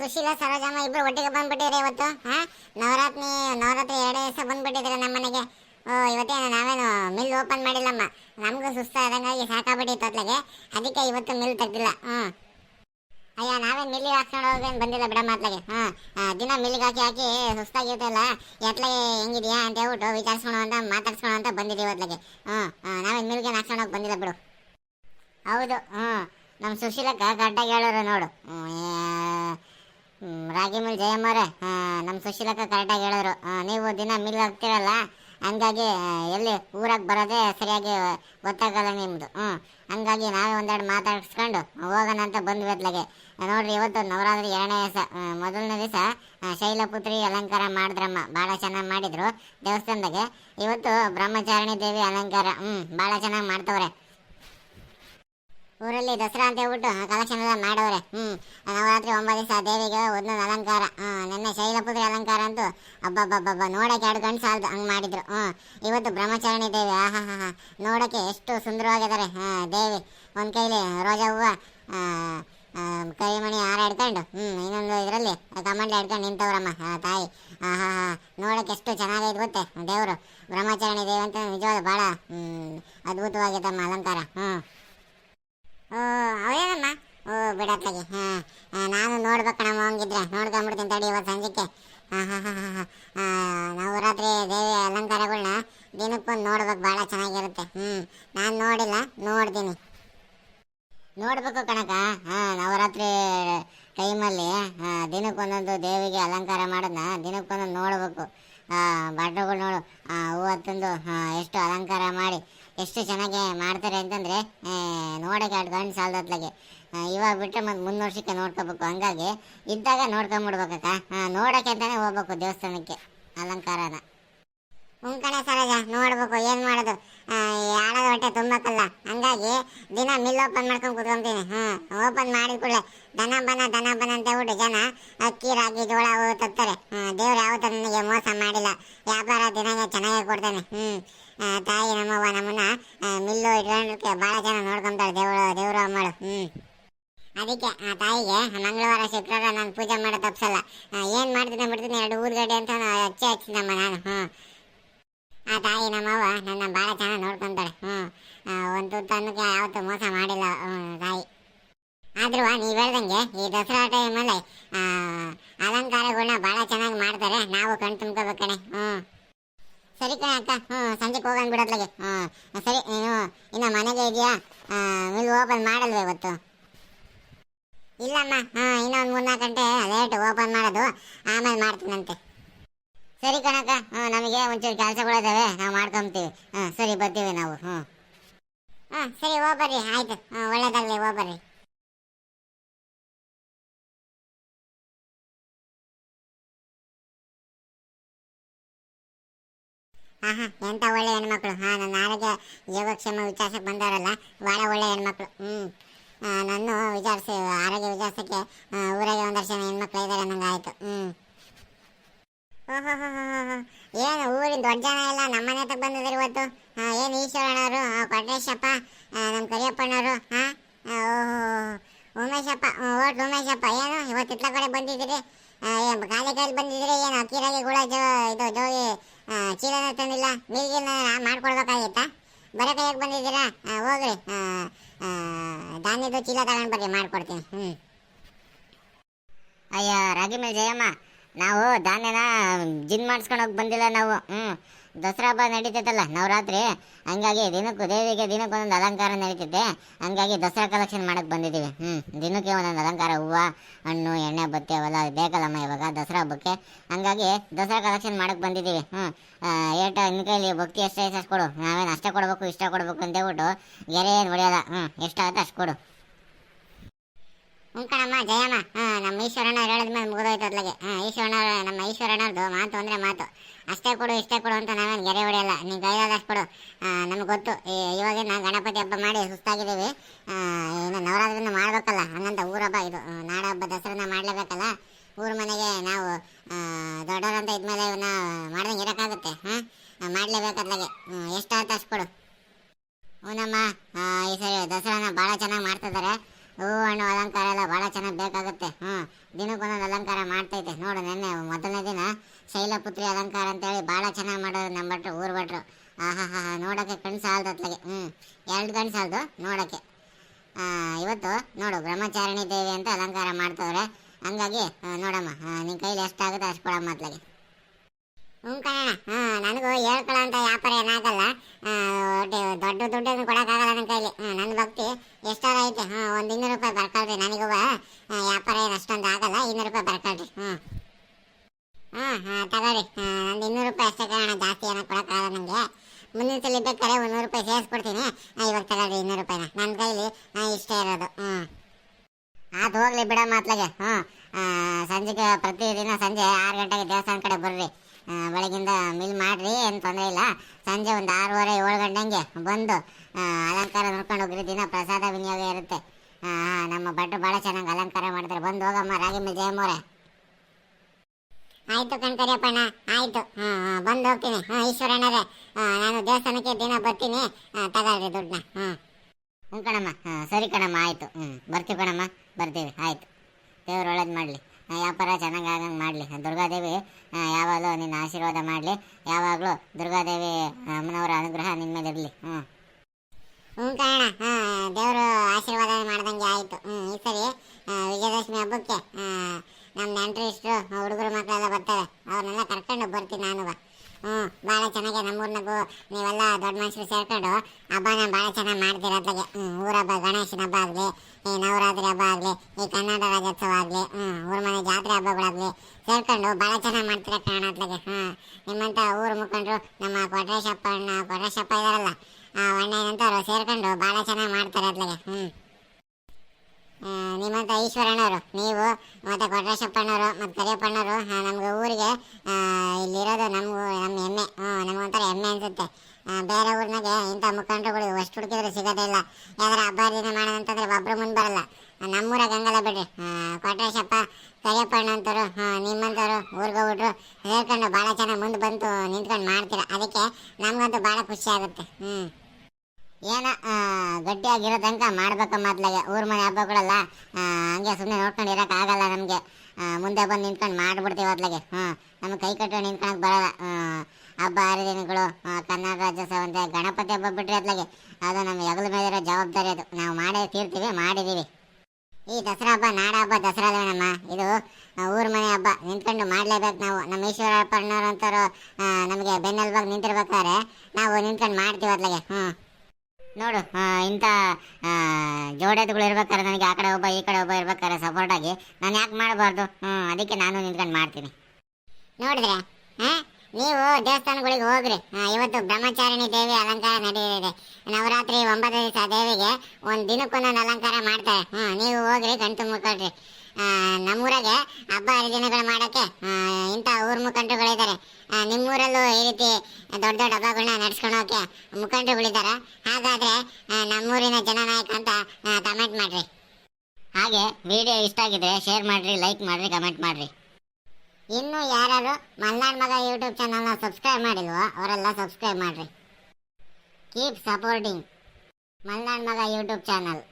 ಸುಶೀಲ, ಸರೋಜಮ್ಮ ಇಬ್ರು ಒಟ್ಟಿಗೆ ಬಂದ್ಬಿಟ್ಟಿದ್ರೆ ಇವತ್ತು? ಹಾ? ನವರಾತ್ರಿ ನವರಾತ್ರಿ ಎರಡೇ ದಿವಸ ಬಂದ್ಬಿಟ್ಟಿದ್ರೆ ನಮ್ಮ ಮನೆಗೆ ಓ, ಇವತ್ತೇನು ನಾವೇನು ಮಿಲ್ ಓಪನ್ ಮಾಡಿಲ್ಲಮ್ಮ. ನಮಗೂ ಸುಸ್ತಾದಂಗಾಗಿ ಸಾಕಾಗ್ಬಿಟ್ಟಿತ್ತು ಅತ್ಲಾಗೆ ಅದಕ್ಕೆ ಇವತ್ತು ಮಿಲ್ ತೆಗ್ದಿಲ್ಲ. ಹ್ಞೂ ಅಯ್ಯ, ನಾವೇನು ಮಿಲ್ಲಿಗೆ ಹಾಕ್ಸ್ಕೊಂಡು ಹೋಗೇನು ಬಂದಿಲ್ಲ ಬಿಡ ಅತ್ಲಾಗೆ ಹಾಂ ದಿನ ಮಿಲ್ಲಿಗೆ ಹಾಕಿ ಹಾಕಿ ಸುಸ್ತಾಗಿರ್ತಲ್ಲ ಎತ್ಲಾಗೆ ಹೆಂಗಿದೆಯಾ ಅಂತ ಹೇಳ್ಬಿಟ್ಟು ವಿಚಾರಿಸ್ಕೊಳೋ ಅಂತ, ಮಾತಾಡ್ಸ್ಕೊಳೋ ಅಂತ ಬಂದಿದ್ದೀವಿ ಅತ್ಲಾಗೆ ಹ್ಞೂ ನಾವೇನು ಮಿಲ್ಗೆ ಹಾಕ್ಸ್ಕೊಂಡು ಹೋಗಿ ಬಂದಿಲ್ಲ ಬಿಡು. ಹೌದು. ಹ್ಞೂ ನಮ್ಮ ಸುಶೀಲಕ್ಕ ಗಡ್ಡಾಗಿ ಹೇಳೋರು ನೋಡು. ರಾಗಿ ಮಿಲ್ ಜಯಮ್ಮವ್ರೆ ನಮ್ಮ ಸುಶೀಲಕ್ಕ ಕರೆಕ್ಟಾಗಿ ಹೇಳಿದ್ರು. ನೀವು ದಿನ ಮಿಲ್ ಹೋಗ್ತಿರಲ್ಲ ಹಂಗಾಗಿ ಎಲ್ಲಿ ಊರಾಗ ಬರೋದೇ ಸರಿಯಾಗಿ ಗೊತ್ತಾಗಲ್ಲ ನಿಮ್ಮದು ಹ್ಞೂ ಹಂಗಾಗಿ ನಾವೇ ಒಂದೆರಡು ಮಾತಾಡ್ಸ್ಕೊಂಡು ಹೋಗೋಣ ಅಂತ ಬಂದ್ವಿ ಅತ್ಲಾಗೆ ನೋಡ್ರಿ, ಇವತ್ತು ನವರಾತ್ರಿ ಎರಡನೇ ದಿವಸ ಮೊದಲನೇ ದಿವಸ ಶೈಲಪುತ್ರಿ ಅಲಂಕಾರ ಮಾಡಿದ್ರಮ್ಮ. ಭಾಳ ಚೆನ್ನಾಗಿ ಮಾಡಿದ್ರು ದೇವಸ್ಥಾನದಾಗೆ. ಇವತ್ತು ಬ್ರಹ್ಮಚಾರಿಣಿ ದೇವಿ ಅಲಂಕಾರ ಹ್ಞೂ ಭಾಳ ಚೆನ್ನಾಗಿ ಮಾಡ್ತವ್ರೆ. ಊರಲ್ಲಿ ದಸರಾ ಅಂತ ಹೇಳ್ಬಿಟ್ಟು ಕಲೆಕ್ಷನ್ ಎಲ್ಲ ಮಾಡವ್ರೆ. ಹ್ಮ್. ನವರಾತ್ರಿ ಒಂಬತ್ತು ದಿವಸ ದೇವಿಗೆ ಒಂದೊಂದು ಅಲಂಕಾರ. ನೆನ್ನೆ ಶೈಲಪುತ್ರಿ ಅಲಂಕಾರ ಅಂತೂ ಅಬ್ಬಬ್ಬಬ್ಬ ನೋಡಕ್ಕೆ ಎರಡು ಗಂಟು ಸಾಲದು ಹಂಗ್ ಮಾಡಿದ್ರು. ಹ್ಞೂ ಇವತ್ತು ಬ್ರಹ್ಮಚಾರಣಿ ದೇವಿ. ಆಹಾ ಹಾ ಹಾ ನೋಡಕ್ಕೆ ಎಷ್ಟು ಸುಂದರವಾಗಿದ್ದಾರೆ. ದೇವಿ. ಒಂದ್ ಕೈಲಿ ರೋಜಾ ಹೂವ ಕೈಮಣಿ ಹಾರ ಹಿಡ್ಕೊಂಡು, ಹ್ಮ್, ಇನ್ನೊಂದು ಇದರಲ್ಲಿ ಕಮಂಡ ಹಿಡ್ಕೊಂಡು ನಿಂತವ್ರಮ್ಮ ತಾಯಿ. ಆಹಾ ಹಾ ನೋಡಕ್ಕೆ ಎಷ್ಟು ಚೆನ್ನಾಗೈತೆ ಗೊತ್ತೆ, ದೇವರು. ಬ್ರಹ್ಮಚಾರಣಿ ದೇವಿ ಅಂತ ನಿಜವಾದ ಭಾಳ ಅದ್ಭುತವಾಗಿದ್ದಮ್ಮ ಅಲಂಕಾರ. ಹ್ಮ್. ಓ, ಅವೇನಮ್ಮ? ಓ ಬಿಡತ್ತಾಗಿ ಹಾಂ ನಾನು ನೋಡ್ಬೇಕಣಮ್ಮ, ಹಂಗಿದ್ರೆ. ನೋಡ್ಕೊಂಬಿಡ್ತೀನಿ ತಡಿ ಇವತ್ತು ಹಾಂ ನವರಾತ್ರಿ ದೇವಿ ಅಲಂಕಾರಗಳನ್ನ ದಿನಕ್ಕೊಂದು ನೋಡ್ಬೇಕು ಭಾಳ ಚೆನ್ನಾಗಿರುತ್ತೆ. ಹ್ಞೂ ನಾನು ನೋಡಿಲ್ಲ, ನೋಡ್ತೀನಿ. ನೋಡ್ಬೇಕು ಕಣಕ ಹಾಂ, ನವರಾತ್ರಿ ಟೈಮಲ್ಲಿ ದಿನಕ್ಕೊಂದೊಂದು ದೇವಿಗೆ ಅಲಂಕಾರ ಮಾಡೋದನ್ನ ದಿನಕ್ಕೊಂದೊಂದು ನೋಡ್ಬೇಕು. ಭಟ್ರುಗಳು ನೋಡು. ಹೂವು ತಂದು ಎಷ್ಟು ಅಲಂಕಾರ ಮಾಡಿ ಎಷ್ಟು ಚೆನ್ನಾಗಿ ಮಾಡ್ತಾರೆ ಅಂತಂದರೆ ನೋಡೋಕೆ ಎರಡು ಗಂಟು ಸಾಲದತ್ಲಾಗೆ ಇವಾಗ ಬಿಟ್ಟರೆ ಮತ್ತೆ ಮುಂದೆ ವರ್ಷಕ್ಕೆ ನೋಡ್ಕೋಬೇಕು. ಹಂಗಾಗಿ ಇದ್ದಾಗ ನೋಡ್ಕೊಂಬಿಡ್ಬೇಕಕ್ಕ ನೋಡೋಕೆ ಅಂತಾನೆ ಹೋಗ್ಬೇಕು ದೇವಸ್ಥಾನಕ್ಕೆ. ಅಲಂಕಾರನ. ಹ್ಞೂ ಕಣೆ ಸರೋಜ ನೋಡ್ಬೇಕು, ಏನು ಮಾಡೋದು? ಆಡೋದು ಹೊಟ್ಟೆ ತುಂಬಕಲ್ಲ ಹಂಗಾಗಿ ದಿನ ಮಿಲ್ ಓಪನ್ ಮಾಡ್ಕೊಂಡು ಕುತ್ಕೊಂತೀನಿ. ಹ್ಮ್ ಓಪನ್ ಮಾಡಿ ಕೂಡಲೇ ದನ ಬನ ದನ ಬನ ಅಂತ ಹೇಳ್ಬಿಟ್ಟು ಜನ ಅಕ್ಕಿ, ರಾಗಿ, ಜೋಳ ಅವು ತರ್ತಾರೆ. ದೇವ್ರು ಯಾವತ್ತೂ ನನಗೆ ಮೋಸ ಮಾಡಿಲ್ಲ. ವ್ಯಾಪಾರ ದಿನಾಗೆ ಚೆನ್ನಾಗೇ ಕೊಡ್ತಾನೆ. ಹ್ಮ್ ತಾಯಿ ನಮ್ಮವ್ವ ನಮ್ಮನ್ನ ಮಿಲ್ಲು ಇಟ್ಕೊಂಡಕ್ಕೆ ಭಾಳ ಜನ ನೋಡ್ಕೊಂತಾರೆ ದೇವ್ರು ದೇವ್ರು ಅಮ್ಮಳು ಹ್ಞೂ ಅದಕ್ಕೆ ಆ ತಾಯಿಗೆ ಮಂಗಳವಾರ, ಶುಕ್ರವಾರ ನಾನು ಪೂಜೆ ಮಾಡೋ ತಪ್ಸಲ್ಲ. ಏನು ಮಾಡ್ತೀನಿ ಬಿಡ್ತೀನಿ ಎರಡು ಊರುಗಡೆ ಅಂತ ಹಚ್ಚಿ ಹಚ್ಚಿದ್ದಮ್ಮ ನಾನು. ಹ್ಞೂ ಆ ತಾಯಿ ನಮ್ಮವ್ವ, ನನ್ನ ಭಾಳ ಚೆನ್ನಾಗಿ ನೋಡ್ಕೊಂತಾಳೆ ಹ್ಞೂ ಒಂದು ತನಕ ಯಾವತ್ತೂ ಮೋಸ ಮಾಡಿಲ್ಲ ತಾಯಿ. ಆದ್ರೂ ನೀವು ಹೇಳ್ದಂಗೆ ಈ ದಸರಾ ಟೈಮಲ್ಲಿ ಅಲಂಕಾರಗಳನ್ನ ಭಾಳ ಚೆನ್ನಾಗಿ ಮಾಡ್ತಾರೆ. ನಾವು ಕಣ್ ತುಂಬ್ಕೋಬೇಕು ಹ್ಞೂ ಸರಿ ಕಣೆ ಅಕ್ಕ. ಹ್ಞೂ ಸಂಜೆಗೆ ಹೋಗೋಣ ಬಿಡೋದ್ಲಾಗೆ ಹ್ಞೂ ಸರಿ, ನೀನು ಇನ್ನು ಮನೆಗೆ ಇದೆಯಾ? ಮಿಲ್ ಓಪನ್ ಮಾಡಲ್ವ ಇವತ್ತು? ಇಲ್ಲಮ್ಮ. ಹಾಂ ಇನ್ನೊಂದು ಮೂರ್ನಾಲ್ಕು ಗಂಟೆ ಲೇಟ್ ಓಪನ್ ಮಾಡೋದು. ಆಮೇಲೆ ಮಾಡ್ತೀನಂತೆ. ಸರಿ ಕಣಕ್ಕ ಹ್ಞೂ ನಮಗೆ ಒಂಚೂರು ಕೆಲಸಗಳಿದಾವೆ ನಾವು ಮಾಡ್ಕೊಂತೀವಿ. ಹಾಂ ಸರಿ, ಬರ್ತೀವಿ ನಾವು ಹ್ಞೂ ಹಾಂ ಸರಿ, ಹೋಗ್ಬರ್ರಿ, ಆಯ್ತು. ಹಾಂ ಒಳ್ಳೇದಾಗಲಿ ಹೋಗ್ ಬರ್ರಿ ಹಾಂ ಹಾಂ ಎಂಥ ಒಳ್ಳೆ ಹೆಣ್ಮಕ್ಳು. ಹಾಂ, ನನ್ನ ಆರೋಗ್ಯ, ಯೋಗಕ್ಷೇಮ ವಿಚಾರಿಸಕ್ಕೆ ಬಂದವರಲ್ಲ ಭಾಳ ಒಳ್ಳೆ ಹೆಣ್ಮಕ್ಳು. ಹ್ಞೂ ನನ್ನ ವಿಚಾರಿಸಿ, ಆರೋಗ್ಯ ವಿಚಾರಿಸಕ್ಕೆ ಊರಾಗೆ ಒಂದಷ್ಟು ಜನ ಹೆಣ್ಮಕ್ಳು ಇದ್ದಾರೆ ನಂಗೆ ಆಯಿತು ಹ್ಞೂ ಏನು, ಊರಿನ ದೊಡ್ಡ ಜನ ಎಲ್ಲ ನಮ್ಮನೆ ಹತ್ರ ಬಂದಿದ್ದಾರೆ ಇವತ್ತು. ಏನು ಈಶ್ವರಣ್ಣವರು? ಕೊಟ್ರೇಶಪ್ಪ ನಮ್ಮ ಕರಿಯಪ್ಪಣ್ಣವರು ಹಾಂ ಉಮೇಶಪ್ಪ ಓಟ್ ಉಮೇಶಪ್ಪ, ಏನು, ಇವತ್ತು ಇತ್ಲ ಕಡೆ ಬಂದಿದ್ದೀರಿ? ಖಾಲಿ ಕೈಲಿ ಬಂದಿದ್ದೀರಿ? ಏನು, ಅಕ್ಕಿರಾಗಿ ಕೂಡ ಜೋ, ಇದು ಜೋಗಿ ಚೀಲನ ತಂದಿಲ್ಲ? ನೀರಿಗಿನ ಮಾಡ್ಕೊಡ್ಬೇಕಾಗಿತ್ತಾ? ಬರೋ ಕೈಯಾಗಿ ಬಂದಿದ್ದೀರಾ? ಹೋಗ್ರಿ. ಧಾನ್ಯದ ಚೀಲ ತಗೊಂಡು ಬರ್ರಿ, ಮಾಡ್ಕೊಡ್ತೀನಿ. ಹ್ಞೂ ಅಯ್ಯ, ರಾಗಿ ಮೇಲೆ ಜಯಮ್ಮ. ನಾವು ಧಾನ್ಯನ ಜಿನ್ ಹೋಗಿ ಬಂದಿಲ್ಲ ನಾವು. ಹ್ಞೂ ದಸರಾ ಹಬ್ಬ ನಡೀತೈತಲ್ಲ, ನವರಾತ್ರಿ. ಹಂಗಾಗಿ ದಿನಕ್ಕೂ ದೇವಿಗೆ ದಿನಕ್ಕೆ ಒಂದೊಂದು ಅಲಂಕಾರ ನಡೀತೈತೆ. ಹಂಗಾಗಿ ದಸರಾ ಕಲೆಕ್ಷನ್ ಮಾಡಕ್ಕೆ ಬಂದಿದ್ದೀವಿ ಹ್ಞೂ ದಿನಕ್ಕೆ ಒಂದೊಂದು ಅಲಂಕಾರ, ಹೂವು, ಹಣ್ಣು, ಎಣ್ಣೆ, ಬತ್ತಿ ಅವೆಲ್ಲ ಬೇಕಲ್ಲಮ್ಮ ಇವಾಗ ದಸರಾ ಹಬ್ಬಕ್ಕೆ. ಹಂಗಾಗಿ ದಸರಾ ಕಲೆಕ್ಷನ್ ಮಾಡಕ್ಕೆ ಬಂದಿದ್ದೀವಿ ಹ್ಞೂ ಏಟ ನಿನ್ನ ಕೈಲಿ ಭಕ್ತಿ ಎಷ್ಟೇ ಅಷ್ಟು ಕೊಡು. ನಾವೇನು ಅಷ್ಟೇ ಕೊಡಬೇಕು, ಇಷ್ಟ ಕೊಡಬೇಕು ಅಂತ ಹೇಳ್ಬಿಟ್ಟು ಗೆರೆ ಏನು ಹೊಡೆಯೋಲ್ಲ. ಹ್ಞೂ ಎಷ್ಟಾಗುತ್ತೆ ಅಷ್ಟು ಕೊಡು. ಕಣಮ್ಮ, ಜಯಮ್ಮ. ಹಾಂ, ನಮ್ಮ ಈಶ್ವರಣ್ಣ ಹೇಳಿದ ಮೇಲೆ ಮುಗಿದೋಯ್ತು ಅದ್ಲಾಗೆ. ಹಾಂ ಈಶ್ವರಣ್ಣ ನಮ್ಮ ಈಶ್ವರಣ್ಣವ್ರದ್ದು ಮಾತು ಅಂದರೆ ಮಾತು. ಅಷ್ಟೇ ಕೊಡು, ಇಷ್ಟೇ ಕೊಡು ಅಂತ ನಾವೇನು ಗೆರೆ ಹೊಡೆಯಲ್ಲ. ನೀನು ಕೈಲಾದಷ್ಟು ಕೊಡು. ನಮ್ಗೆ ಗೊತ್ತು. ಇವಾಗ ನಾವು ಗಣಪತಿ ಹಬ್ಬ ಮಾಡಿ ಸುಸ್ತಾಗಿದ್ದೀವಿ. ಇನ್ನು ನವರಾತ್ರಿನ ಮಾಡಬೇಕಲ್ಲ. ಹಂಗಂತ ಊರ ಹಬ್ಬ ಇದು. ನಾಡ ಹಬ್ಬ ದಸರಾನ ಮಾಡಲೇಬೇಕಲ್ಲ. ಊರ ಮನೆಗೆ ನಾವು ದೊಡ್ಡವರಂತ ಇದ್ಮೇಲೆ ಇವನ್ನ ಮಾಡ್ದಂಗೆ ಇರೋಕ್ಕಾಗುತ್ತೆ. ಹಾಂ, ಮಾಡಲೇಬೇಕದ್ಲಾಗೆ. ಎಷ್ಟಾಗುತ್ತೆ ಅಷ್ಟು ಕೊಡು. ಹ್ಞೂನಮ್ಮ. ಈ ಸರಿ ದಸರಾನ ಭಾಳ ಚೆನ್ನಾಗಿ ಮಾಡ್ತಿದ್ದಾರೆ ಹೂವು ಹಣ್ಣು, ಅಲಂಕಾರ ಎಲ್ಲ ಭಾಳ ಚೆನ್ನಾಗಿ ಬೇಕಾಗುತ್ತೆ. ಹ್ಞೂ ದಿನಕ್ಕೊಂದೊಂದು ಅಲಂಕಾರ ಮಾಡ್ತೈತೆ. ನೋಡು ನೆನ್ನೆ ಮೊದಲನೇ ದಿನ ಶೈಲಪುತ್ರಿ ಅಲಂಕಾರ ಅಂತೇಳಿ ಭಾಳ ಚೆನ್ನಾಗಿ ಮಾಡೋದು ನಮ್ಮ ಭಟ್ರು, ಊರು ಭಟ್ರು. ಆಹಾ ಹಾ ನೋಡೋಕ್ಕೆ ಕಣ್ಣು ಸಾಲದು ಅತ್ಲಾಗೆ. ಹ್ಞೂ ಎರಡು ಕಣ್ಣು ಸಾಲದು ನೋಡೋಕ್ಕೆ. ಇವತ್ತು ನೋಡು ಬ್ರಹ್ಮಚಾರಿಣಿ ದೇವಿ ಅಂತ ಅಲಂಕಾರ ಮಾಡ್ತವ್ರೆ. ಹಂಗಾಗಿ ನೋಡಮ್ಮ ನಿನ್ನ ಕೈಲಿ ಎಷ್ಟಾಗುತ್ತೆ ಅಷ್ಟು ಕೊಡಮ್ಮ ಅತ್ಲಾಗೆ. ಹ್ಞೂ ಕಣಣ್ಣ. ಹಾಂ ನನಗೂ ಹೇಳ್ಕೊಳ್ಳೋ ಅಂತ ವ್ಯಾಪಾರ ಏನಾಗಲ್ಲ. ದೊಡ್ಡ ದುಡ್ಡನ್ನು ಕೊಡೋಕ್ಕಾಗಲ್ಲ ನನ್ನ ಕೈಲಿ ಹಾಂ ನನ್ನ ಭಕ್ತಿ ಎಷ್ಟಾರ ಐತೆ? ಹಾಂ ಒಂದು ಇನ್ನೂರು ರೂಪಾಯಿ ಬರ್ಕೊಳ್ರಿ ನನಗೂ. ವ್ಯಾಪಾರ ಏನು ಅಷ್ಟೊಂದು ಆಗಲ್ಲ ಇನ್ನೂರು ರೂಪಾಯಿ ಬರ್ಕೊಳ್ರಿ. ಹ್ಞೂ ಹಾಂ ಹಾಂ ತಗೊಳ್ರಿ. ನಂದು ಇನ್ನೂರು ರೂಪಾಯಿ ಅಷ್ಟೇ ಕಾರಣ ಜಾಸ್ತಿ ಏನೋ ಕೊಡೋಕ್ಕಾಗಲ್ಲ ನನಗೆ. ಮುಂದಿನ ಸಲ ಬೇಕಾದ್ರೆ ಒಂದು ನೂರು ರೂಪಾಯಿ ಸೇರಿಸ್ಕೊಡ್ತೀನಿ. ಆ, ಇವಾಗ ತಗೊಳ್ರಿ ಇನ್ನೂರು ರೂಪಾಯಿನ. ನನ್ನ ಕೈಲಿ ಇಷ್ಟೇ ಇರೋದು. ಹ್ಞೂ ಅದು ಹೋಗ್ಲಿ ಬಿಡ ಮಾತ್ಲಾಗೆ. ಹ್ಞೂ ಸಂಜೆಗೆ ಪ್ರತಿದಿನ ಸಂಜೆ ಆರು ಗಂಟೆಗೆ ದೇವಸ್ಥಾನ ಕಡೆ ಬರ್ರಿ. ಬೆಳಗಿಂದ ಮಿಲ್ ಮಾಡ್ರಿ, ಏನು ತೊಂದರೆ ಇಲ್ಲ. ಸಂಜೆ ಒಂದು ಆರೂವರೆ, ಏಳು ಗಂಟೆ ಹಂಗೆ ಬಂದು ಅಲಂಕಾರ ನೋಡ್ಕೊಂಡು ಹೋಗ್ರಿ. ದಿನ ಪ್ರಸಾದ ವಿನಿಯೋಗ ಇರುತ್ತೆ. ನಮ್ಮ ಭಟ್ರು ಭಾಳ ಚೆನ್ನಾಗಿ ಅಲಂಕಾರ ಮಾಡ್ತಾರೆ ಬಂದು ಹೋಗಮ್ಮ, ರಾಗಿ ಮಿಲ್ ಜಯಮೋರೆ ಆಯಿತು ಕಣ್ಕರಿಯಪ್ಪಣ್ಣ, ಆಯ್ತು. ಹಾಂ ಬಂದು ಹೋಗ್ತೀನಿ. ಹಾಂ, ಈಶ್ವರಣ್ಣರೇ. ನಾನು ದೇವಸ್ಥಾನಕ್ಕೆ ದಿನ ಬರ್ತೀನಿ. ತಗೊಳ್ರಿ ದುಡ್ಡನ್ನ. ಹ್ಞೂ ಹ್ಞೂ ಕಣಮ್ಮ. ಹಾಂ, ಸರಿ ಕಣಮ್ಮ, ಆಯಿತು. ಹ್ಞೂ ಬರ್ತೀವಿ ಕಣಮ್ಮ. ಬರ್ತೀವಿ, ಆಯಿತು. ದೇವ್ರು ಒಳ್ಳೇದು ಮಾಡಲಿ. ವ್ಯಾಪಾರ ಚೆನ್ನಾಗಿ ಆಗಂಗೆ ಮಾಡಲಿ. ದುರ್ಗಾದೇವಿ ಯಾವಾಗಲೂ ನಿನ್ನ ಆಶೀರ್ವಾದ ಮಾಡಲಿ. ಯಾವಾಗಲೂ ದುರ್ಗಾದೇವಿ ಅಮ್ಮನವರ ಅನುಗ್ರಹ ನಿನ್ನ ಮೇಲೆ ಇರಲಿ. ಹ್ಞೂ ಹ್ಞೂ ಕಾರಣ ಹಾಂ, ದೇವರು ಆಶೀರ್ವಾದ ಮಾಡ್ದಂಗೆ ಆಯಿತು. ಹ್ಞೂ ಈ ಸರಿ ವಿಜಯದಶಮಿ ಹಬ್ಬಕ್ಕೆ ನಮ್ಮ ನೆಂಟರು ಇಷ್ಟು ಹುಡುಗರು ಮಕ್ಕಳೆಲ್ಲ ಬರ್ತಾರೆ ಅವ್ರನ್ನೆಲ್ಲ ಕರ್ಕೊಂಡು ಬರ್ತೀನಿ ನಾನು ಹ್ಞೂ ಭಾಳ ಚೆನ್ನಾಗಿ ನಮ್ಮೂರ್ನಾಗೂ ನೀವೆಲ್ಲ ದೊಡ್ಡ ಮನುಷ್ಯರು ಸೇರ್ಕೊಂಡು ಹಬ್ಬನ ಬಹಳ ಚೆನ್ನಾಗಿ ಮಾಡ್ತೀರ ಹ್ಞೂ ಊರ ಹಬ್ಬ ಗಣೇಶನ ಹಬ್ಬ ಆಗಲಿ ಈ ನವರಾತ್ರಿ ಹಬ್ಬ ಆಗಲಿ ಈ ಕನ್ನಡ ರಾಜ್ಯೋತ್ಸವ ಆಗಲಿ ಹ್ಞೂ ಊರ ಮನೆ ಜಾತ್ರೆ ಹಬ್ಬಗಳಾಗಲಿ ಸೇರ್ಕೊಂಡು ಬಹಳ ಚೆನ್ನಾಗಿ ಮಾಡ್ತೀರ ಕಾರಣ ಅತ್ಲಾಗೆ ಹಾಂ ನಿಮ್ಮಂಥ ಊರು ಮುಖಂಡರು ನಮ್ಮ ಕೊಟ್ರೇಶಪ್ಪ ಅಣ್ಣ ಕೊಟ್ರೇಶಪ್ಪ ಇದಾರಲ್ಲ ಆ ಅಣ್ಣನಂತವ್ರು ಸೇರ್ಕೊಂಡು ಬಹಳ ಚೆನ್ನಾಗಿ ಮಾಡ್ತಾರೆ ಅತ್ಲಾಗೆ ಆ, ನಿಮ್ಮಂಥ ಈಶ್ವರಣ್ಣವರು, ನೀವು ಮತ್ತು ಕೊಟ್ರೇಶಪ್ಪಣ್ಣವರು ಮತ್ತು ಕರಿಯಪ್ಪಣ್ಣವರು ನಮ್ಗೆ ಊರಿಗೆ ಇಲ್ಲಿರೋದು ನಮಗೂ ನಮ್ಮ ಹೆಮ್ಮೆ ಹ್ಞೂ ನಮಗೊಂಥರ ಹೆಮ್ಮೆ ಅನಿಸುತ್ತೆ. ಬೇರೆ ಊರಿನಾಗೆ ಇಂಥ ಮುಖಂಡರುಗಳು ಅಷ್ಟು ಹುಡುಕಿದ್ರೆ ಸಿಗೋದೇ ಇಲ್ಲ. ಯಾಕಂದ್ರೆ ಹಬ್ಬ ದಿನ ಮಾಡೋದಂತಂದ್ರೆ ಒಬ್ಬರು ಮುಂದೆ ಬರಲ್ಲ. ನಮ್ಮೂರಾಗ ಹಂಗಲ್ಲ ಬಿಡ್ರಿ. ಕೊಟ್ರೇಶಪ್ಪ, ಕರಿಯಪ್ಪಣ್ಣ ಹಾಂ ನಿಮ್ಮಂಥವ್ರು ಊರಿಗೆ ಹೋಗ್ಬಿಟ್ರು, ಹೇಳ್ಕೊಂಡು ಭಾಳ ಚೆನ್ನಾಗಿ ಮುಂದೆ ಬಂತು, ನಿಂತ್ಕೊಂಡು ಮಾಡ್ತೀರ. ಅದಕ್ಕೆ ನಮಗಂತೂ ಭಾಳ ಖುಷಿ ಆಗುತ್ತೆ. ಹ್ಞೂ ಏನ ಗಟ್ಟಿ ಗಟ್ಟಿಯಾಗಿರೋ ತನಕ ಮಾಡ್ಬೇಕು ಮೊದ್ಲಾಗೆ. ಊರ್ ಮನೆ ಹಬ್ಬಗಳೆಲ್ಲ ಹಂಗೆ ಸುಮ್ಮನೆ ನೋಡ್ಕೊಂಡು ಆಗಲ್ಲ ನಮಗೆ. ಮುಂದೆ ಬಂದು ನಿಂತ್ಕೊಂಡು ಮಾಡ್ಬಿಡ್ತೀವಿ ಅದ್ಲಾಗೆ ಹ್ಞೂ ನಮ್ಗೆ ಕೈ ಕಟ್ಟು ನಿಂತ್ಕೊಳಕ್ ಬರಲ್ಲ. ಹಬ್ಬ, ಹರಿದಿನಗಳು ಕನ್ನಡ ರಾಜ್ಯೋತ್ಸವ ಅಂತ ಗಣಪತಿ ಹಬ್ಬ ಬಿಟ್ರಿ ಅದ್ಲಾಗೆ ಅದು ನಮ್ಮ ಹೆಗಲ ಮೇಲೆ ಇರೋ ಜವಾಬ್ದಾರಿ ಅದು. ನಾವು ಮಾಡೇ ತೀರ್ತೀವಿ, ಮಾಡಿದೀವಿ. ಈ ದಸರಾ ಹಬ್ಬ, ನಾಡ ಹಬ್ಬ, ದಸರಾ ಅಲ್ವೇನಮ್ಮ? ಇದು ಊರ ಮನೆ ಹಬ್ಬ. ನಿಂತ್ಕೊಂಡು ಮಾಡ್ಲೇಬೇಕು ನಾವು. ನಮ್ಮ ಈಶ್ವರಪ್ಪಣ್ಣವ್ರು ಅಂತವ್ರು ನಮಗೆ ಬೆನ್ನೆಲ್ಬಾಗ್ ನಿಂತಿರ್ಬೇಕಾದ್ರೆ ನಾವು ನಿಂತ್ಕೊಂಡು ಮಾಡ್ತೀವಿ ಅದ್ಲಾಗೆ ಹ್ಞೂ ನೋಡು ಇಂಥ ಜೋಡೆದುಗಳು ಇರ್ಬೇಕಾದ್ರೆ ನನಗೆ ಆ ಕಡೆ ಒಬ್ಬ, ಈ ಕಡೆ ಒಬ್ಬ ಇರ್ಬೇಕಾದ್ರೆ ಸಪೋರ್ಟ್ ಆಗಿ ನಾನು ಯಾಕೆ ಮಾಡಬಾರ್ದು? ಹ್ಞೂ ಅದಕ್ಕೆ ನಾನು ನಿಂತ್ಕೊಂಡು ಮಾಡ್ತೀನಿ. ನೋಡಿದ್ರೆ, ಹಾಂ? ನೀವು ದೇವಸ್ಥಾನಗಳಿಗೆ ಹೋಗ್ರಿ. ಇವತ್ತು ಬ್ರಹ್ಮಚಾರಿಣಿ ದೇವಿ ಅಲಂಕಾರ ನಡೆಯಲಿದೆ ನವರಾತ್ರಿ ಒಂಬತ್ತು ದಿವಸ ದೇವಿಗೆ ಒಂದು ದಿನಕ್ಕೊಂದೊಂದು ಅಲಂಕಾರ ಮಾಡ್ತಾರೆ. ಹ್ಞೂ ನೀವು ಹೋಗ್ರಿ ಗಂಟು ತುಂಬಿಕೊಳ್ರಿ ನಮ್ಮೂರಾಗೆ ಹಬ್ಬ ಹರಿದಿನಗಳು ಮಾಡೋಕ್ಕೆ ಇಂಥ ಊರು ಮುಖಂಡರುಗಳಿದ್ದಾರೆ ನಿಮ್ಮೂರಲ್ಲೂ ಈ ರೀತಿ ದೊಡ್ಡ ದೊಡ್ಡ ಹಬ್ಬಗಳನ್ನ ನಡ್ಸ್ಕೊಂಡು ಹೋಗಕ್ಕೆ ಮುಖಂಡರುಗಳಿದ್ದಾರೆ ಹಾಗಾದರೆ ನಮ್ಮೂರಿನ ಜನನಾಯಕ ಅಂತ ಕಮೆಂಟ್ ಮಾಡಿರಿ. ಹಾಗೆ ವಿಡಿಯೋ ಇಷ್ಟ ಆಗಿದ್ರೆ ಶೇರ್ ಮಾಡಿರಿ ಲೈಕ್ ಮಾಡಿರಿ ಕಮೆಂಟ್ ಮಾಡಿರಿ. ಇನ್ನು ಯಾರಾದರೂ ಮಲ್ನಾಡ್ ಮಗ ಯೂಟ್ಯೂಬ್ ಚಾನಲ್ನ ಸಬ್ಸ್ಕ್ರೈಬ್ ಮಾಡಿಲ್ವೋ, ಅವರೆಲ್ಲ ಸಬ್ಸ್ಕ್ರೈಬ್ ಮಾಡಿರಿ. ಕೀಪ್ ಸಪೋರ್ಟಿಂಗ್ ಮಲ್ನಾಡ್ ಮಗ ಯೂಟ್ಯೂಬ್ ಚಾನಲ್